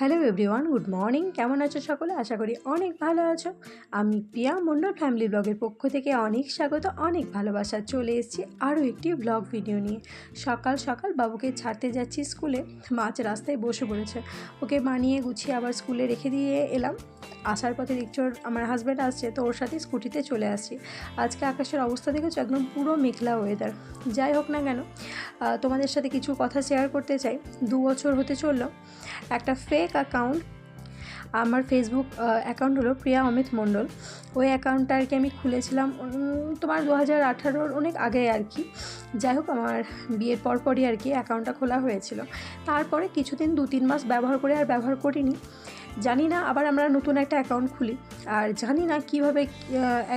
Hello everyone, good morning. কেমন আছো সকলে? আশা করি অনেক ভালো আছো। আমি প্রিয়া মণ্ডল, ফ্যামিলি ব্লগের পক্ষ থেকে অনেক স্বাগত, অনেক ভালোবাসা চলে এসেছি আরও একটি ব্লগ ভিডিও নিয়ে। সকাল সকাল বাবুকে ছাড়তে যাচ্ছি স্কুলে, মাছ রাস্তায় বসে পড়েছে। ওকে বানিয়ে গুছিয়ে আবার স্কুলে রেখে দিয়ে এলাম। আসার পথে ওর, আমার হাজব্যান্ড আসছে, তো ওর সাথে স্কুটিতে চলে আসছি। আজকে আকাশের অবস্থা দেখেছ? একদম পুরো মেঘলা ওয়েদার যাই হোক না কেন তোমাদের সাথে কিছু কথা শেয়ার করতে চাই। দু বছর হতে চলল। একটা ফেক অ্যাকাউন্ট আমার ফেসবুক অ্যাকাউন্ট হলো প্রিয়া অমিত মণ্ডল। ওই অ্যাকাউন্টটা আর কি আমি খুলেছিলাম তোমার দু হাজার আঠারোর অনেক আগে আর কি। যাই হোক, আমার বিয়ের পরপরই আর কি অ্যাকাউন্টটা খোলা হয়েছিল। তারপরে কিছুদিন দু তিন মাস ব্যবহার করে আর ব্যবহার করিনি। জানি না, আবার আমরা নতুন একটা অ্যাকাউন্ট খুলি। আর জানি না কীভাবে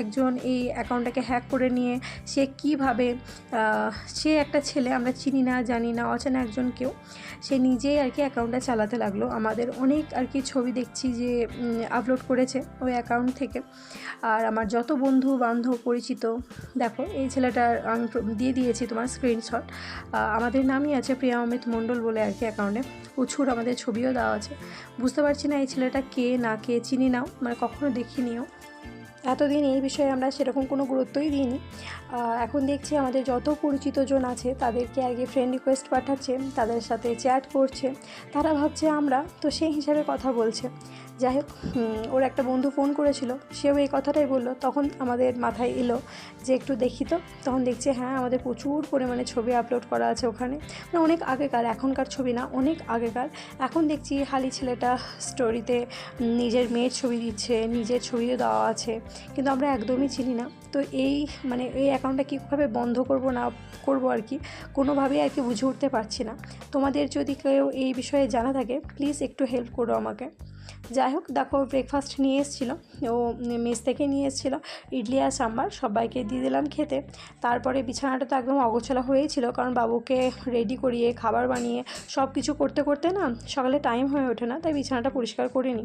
একজন এই অ্যাকাউন্টটাকে হ্যাক করে নিয়ে সে কীভাবে সে একটা ছেলে, আমরা চিনি না, জানি না, অচেনা একজন কেউ, সে নিজেই আর কি অ্যাকাউন্টটা চালাতে লাগল। আমাদের অনেক আর কি ছবি দেখছি যে আপলোড করেছে ওই অ্যাকাউন্ট থেকে। আর আমার যত বন্ধু বান্ধব পরিচিত, দেখো, এই ছেলেটার আমি দিয়ে দিয়েছি তোমার স্ক্রিনশট আমাদের নামই আছে প্রিয়া অমিত মণ্ডল বলে আর কি অ্যাকাউন্টে প্রচুর আমাদের ছবিও দেওয়া আছে। বুঝতে পারছি না এই ছেলেটা কে না কে চিনি নাও মানে কখনো দেখিনিও এতদিন এই বিষয়ে আমরা সেরকম কোনো গুরুত্বই দিইনি। এখন দেখছি আমাদের যত পরিচিত জন আছে, তাদেরকে আগে ফ্রেন্ড রিকোয়েস্ট পাঠাচ্ছে, তাদের সাথে চ্যাট করছে, তারা ভাবছে আমরা, তো সেই হিসাবে কথা বলছে। যাই হোক ওর একটা বন্ধু ফোন করেছিল, সেও এই কথাটাই বলল। তখন আমাদের মাথায় এলো যে একটু দেখি তো। তখন দেখছি হ্যাঁ আমাদের প্রচুর পরিমাণে ছবি আপলোড করা আছে ওখানে। মানে অনেক আগেকার, এখনকার ছবি না, অনেক আগেকার। এখন দেখছি হালি ছেলেটা স্টোরিতে নিজের মেয়ের ছবি দিচ্ছে, নিজের ছবিও দেওয়া আছে। কিন্তু আমরা একদমই চিনি না। তো এই মানে এই অ্যাকাউন্টটা কীভাবে বন্ধ করব না করব আর কি, কোনোভাবেই আর কি বুঝে উঠতে পারছি না। তোমাদের যদি কেউ এই বিষয়ে জানা থাকে প্লিজ একটু হেল্প করো আমাকে। যাই হোক, দেখো ব্রেকফাস্ট নিয়ে এসেছিল। ও মেস থেকে নিয়ে এসেছিল। ইডলি আর সাম্বার, সবাইকে দিয়ে দিলাম খেতে। তারপরে বিছানাটা তো একদম অগোছালো হয়েছিল কারণ বাবুকে রেডি করিয়ে, খাবার বানিয়ে সব কিছু করতে করতে না, সকালে টাইম হয়ে ওঠে না, তাই বিছানাটা পরিষ্কার করিনি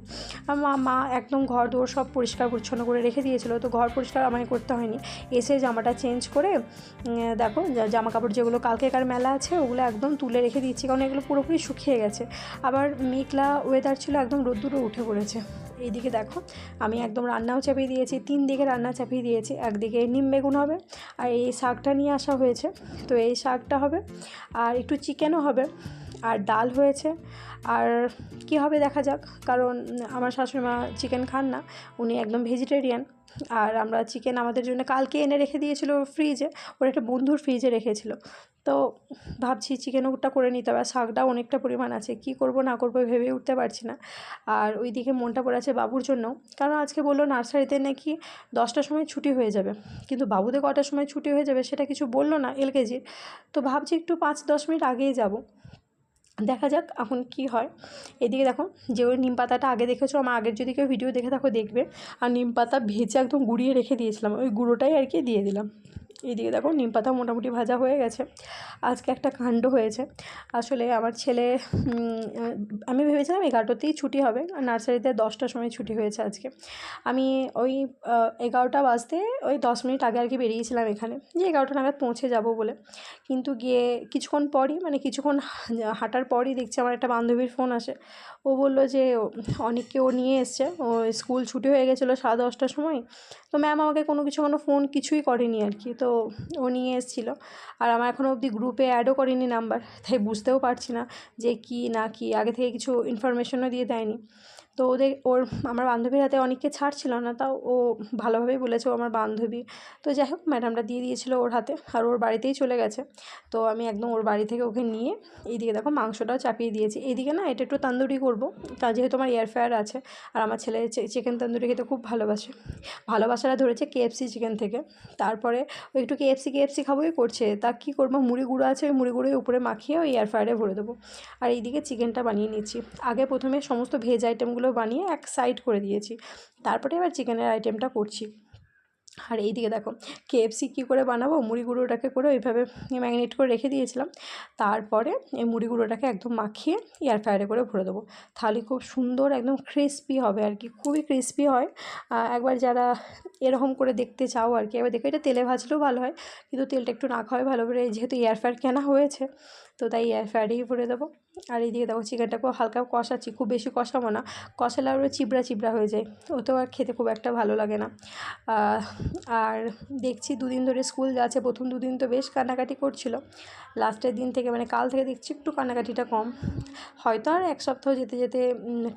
মা মা একদম ঘর দৌড় সব পরিষ্কার পরিচ্ছন্ন করে রেখে দিয়েছিল, তো ঘর পরিষ্কার আমায় করতে হয়নি। এসে জামাটা চেঞ্জ করে দেখো জামা কাপড় যেগুলো কালকেকার মেলা আছে, ওগুলো একদম তুলে রেখে দিচ্ছি কারণ এগুলো পুরোপুরি শুকিয়ে গেছে। আবার মেঘলা ওয়েদার ছিল, একদম রোদ্দুরও উঠে পড়েছে। এইদিকে দেখো, আমি একদম রান্নাও চাপিয়ে দিয়েছি, তিন দিকে রান্না চাপিয়ে দিয়েছি, একদিকে নিম বেগুন হবে আর এই শাকটা নিয়ে আসা হয়েছে। তো এই শাকটা হবে আর একটু চিকেনও হবে। আর ডাল হয়েছে। আর কি হবে দেখা যাক, কারণ আমার শাশুড়িমা চিকেন খান না, উনি একদম ভেজিটেরিয়ান আর আমরা চিকেন আমাদের জন্য কালকে এনে রেখে দিয়েছিল ফ্রিজে ওর একটা বন্ধুর ফ্রিজে রেখেছিল। তো ভাবছি চিকেন ওটা করে নিতে হবে, আর শাকটাও অনেকটা পরিমাণ আছে, কি করব না করব ভেবে উঠতে পারছি না। আর ওইদিকে মনটা পড়ে আছে বাবুর জন্য, কারণ আজকে বলল নার্সারিতে নাকি দশটার সময় ছুটি হয়ে যাবে। কিন্তু বাবুদের কটার সময় ছুটি হয়ে যাবে সেটা কিছু বলল না এলকেজির তো ভাবছি একটু পাঁচ দশ মিনিট আগেই যাব। দেখা যাক এখন কি হয়। এদিকে দেখো, যে ওই নিম পাতাটা আগে দেখেছ, আমার আগের যদি কেউ ভিডিও দেখে থাকো দেখবে। আর নিম পাতা ভেজে একদম গুঁড়িয়ে রেখে দিয়েছিলাম, ওই গুঁড়োটাই আর কি দিয়ে দিলাম। এইদিকে দেখো নিম পাতা মোটামুটি ভাজা হয়ে গেছে। আজকে একটা কাণ্ড হয়েছে। আসলে আমার ছেলে আমি ভেবেছিলাম এগারোটাতেই ছুটি হবে। নার্সারিতে দশটার সময় ছুটি হয়েছে আজকে। আমি ওই এগারোটা বাজতে ওই দশ মিনিট আগে আর কি বেরিয়েছিলাম এখানে। যে এগারোটা নাগাদ পৌঁছে যাব বলে। কিন্তু গিয়ে কিছুক্ষণ পরই মানে কিছুক্ষণ হাঁটার পরই দেখছি আমার একটা বান্ধবীর ফোন আসে। ও বলল যে, অনেককে ও নিয়ে এসছে। ও স্কুল ছুটি হয়ে গেছিল সাড়ে দশটার সময়। তো ম্যাম আমাকে কোনো কিছু কোনো ফোন কিছুই করেনি আর কি। তো ও নিয়ে এসেছিল। আর আমার এখনও অবধি গ্রুপে অ্যাডও করিনি নাম্বার তাই বুঝতেও পারছি না যে কী না কি, আগে থেকে কিছু ইনফরমেশনও দিয়ে দেয়নি। তো ওদের, ওর আমার বান্ধবীর হাতে অনেককে ছাড় ছিল না, তাও ও ভালোভাবেই বলেছে ও আমার বান্ধবী। তো যাই হোক, ম্যাডামটা দিয়ে দিয়েছিল ওর হাতে আর ওর বাড়িতেই চলে গেছে। তো আমি একদম ওর বাড়ি থেকে ওকে নিয়ে এইদিকে দেখো মাংসটাও চাপিয়ে দিয়েছি। এইদিকে না এটা একটু তান্দুরি করব তা যেহেতু আমার এয়ার ফ্রায়ার আছে আর আমার ছেলে চিকেন তান্দুরি খেতে খুব ভালোবাসে। ভালোবাসাটা ধরেছে কেএফসি চিকেন থেকে। তারপরে ও একটু কেএফসি কেএফসি খাবোই করছে, তা কী করব? মুড়ি গুঁড়ো আছে, ওই মুড়ি গুঁড়োই উপরে মাখিয়ে ওই এয়ার ফ্রায়ারে ভরে দেবো। আর এইদিকে চিকেনটা বানিয়ে নিচ্ছি। আগে প্রথমে সমস্ত ভেজ আইটেমগুলো বানিয়ে এক সাইড করে দিয়েছি। তারপরে এবার চিকেনের আইটেমটা করছি। আর এইদিকে দেখো কেএফসি কী করে বানাবো? মুড়ি গুঁড়োটাকে করে ওইভাবে ম্যাগনেট করে রেখে দিয়েছিলাম। তারপরে এই মুড়ি গুঁড়োটাকে একদম মাখিয়ে এয়ার ফ্রায়ারে করে ভরে দেবো। তাহলে খুব সুন্দর, একদম ক্রিস্পি হবে আর কি, খুবই ক্রিস্পি হয়। একবার যারা এরকম করে দেখতে চাও আর কি এবার দেখো, এটা তেলে ভাজলেও ভালো হয়, কিন্তু তেলটা একটু না খাওয়াই ভালো করে, যেহেতু এয়ার ফ্রায়ার কেনা হয়েছে, তো তাই এয়ার ফ্রায়ারেই ভরে দেবো। আর এইদিকে দেখো চিকেনটাকেও হালকা কষাচ্ছি, খুব বেশি কষাবো না। কষালে আরও চিবড়া চিবড়া হয়ে যায়। ওতেও আর খেতে খুব একটা ভালো লাগে না। আর দেখছি দুদিন ধরে স্কুল যাচ্ছে, প্রথম দুদিন তো বেশ কান্নাকাটি করছিল। লাস্টের দিন থেকে মানে কাল থেকে দেখছি একটু কান্নাকাটিটা কম। হয়তো আর এক সপ্তাহ যেতে যেতে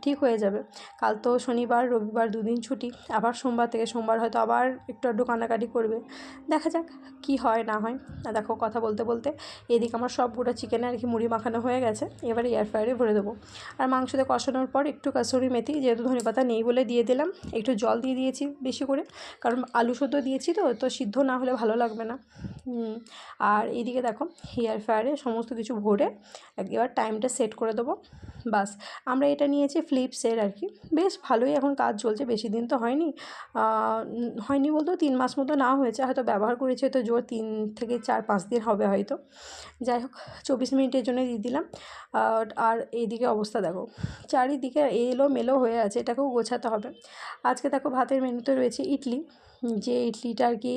ঠিক হয়ে যাবে। কাল তো শনিবার, রবিবার দুদিন ছুটি। আবার সোমবার থেকে, সোমবার হয়তো আবার একটু আধটু কান্নাকাটি করবে। দেখা যাক কি হয়, না হয়। দেখো কথা বলতে বলতে, এদিকে আমার সব গোটা চিকেনে আর কি মুড়ি মাখানো হয়ে গেছে। এবারে এয়ার ফ্রায়ারে ভরে দেবো। আর মাংসতে কষানোর পর একটু কাসুরি মেথি, যেহেতু ধনে পাতা নেই বলে দিয়ে দিলাম, একটু জল দিয়ে দিয়েছি বেশি করে, কারণ আলু সুদ্ধ দিয়েছি তো তো সিদ্ধ না হলে ভালো লাগবে না। আর এইদিকে দেখো এয়ার ফ্রায়ারে সমস্ত কিছু ভরে এবার টাইমটা সেট করে দেবো। বাস, আমরা এটা নিয়েছি ফ্লিপসের আর কি। বেশ ভালোই এখন কাজ চলছে, বেশি দিন তো হয়নি। হয়নি বলতেও তিন মাস মতো না হয়েছে, হয়তো ব্যবহার করেছি, হয়তো জোর তিন থেকে চার পাঁচ দিন হবে হয়তো। যাই হোক, চব্বিশ মিনিটের জন্য দিয়ে দিলাম। আর এইদিকে অবস্থা দেখো। চারিদিকে এলো মেলো হয়ে আছে, এটাকেও গোছাতে হবে। আজকে দেখো ভাতের মেনুতে রয়েছে ইডলি। যে ইডলিটা আর কি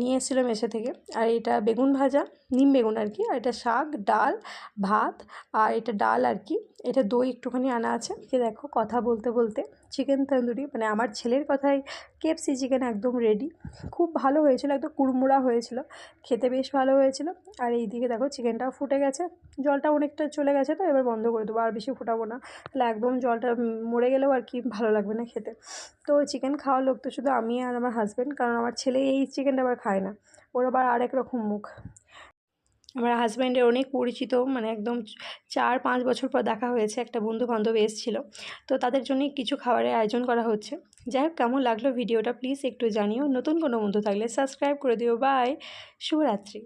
নিয়ে এসেছিল মেসে থেকে। আর এটা বেগুন ভাজা, নিম বেগুন আর কি। আর এটা শাক, ডাল, ভাত, আর এটা ডাল আর কি। এটা দই একটুখানি আনা আছে। যে দেখো কথা বলতে বলতে চিকেন তন্দুরি মানে আমার ছেলের কথাই কেএফসি চিকেন একদম রেডি খুব ভালো হয়েছিল, একদম কুড়মুড়া হয়েছিল। খেতে বেশ ভালো হয়েছিল। আর এইদিকে দেখো চিকেনটাও ফুটে গেছে। জলটা অনেকটা চলে গেছে। তো, এবার বন্ধ করে দেবো, আর বেশি ফোটাবো না। তাহলে একদম জলটা মরে গেলেও আর কি ভালো লাগবে না খেতে। তো চিকেন খাওয়ার লোক তো শুধু আমি আর আমার হাজব্যান্ড কারণ আমার ছেলে এই চিকেনটা আবার খায় না। ওর আবার আরেক রকম মুখ। আমার হাজব্যান্ডের অনেক পরিচিত মানে একদম চার পাঁচ বছর পর দেখা হয়েছে, একটা বন্ধু বান্ধব এসেছিল। তো তাদের জন্যই কিছু খাবারের আয়োজন করা হচ্ছে। যাই হোক, কেমন লাগল ভিডিওটা প্লিজ একটু জানিও। নতুন কোনো বন্ধু থাকলে সাবস্ক্রাইব করে দিও। বাই শুভরাত্রি।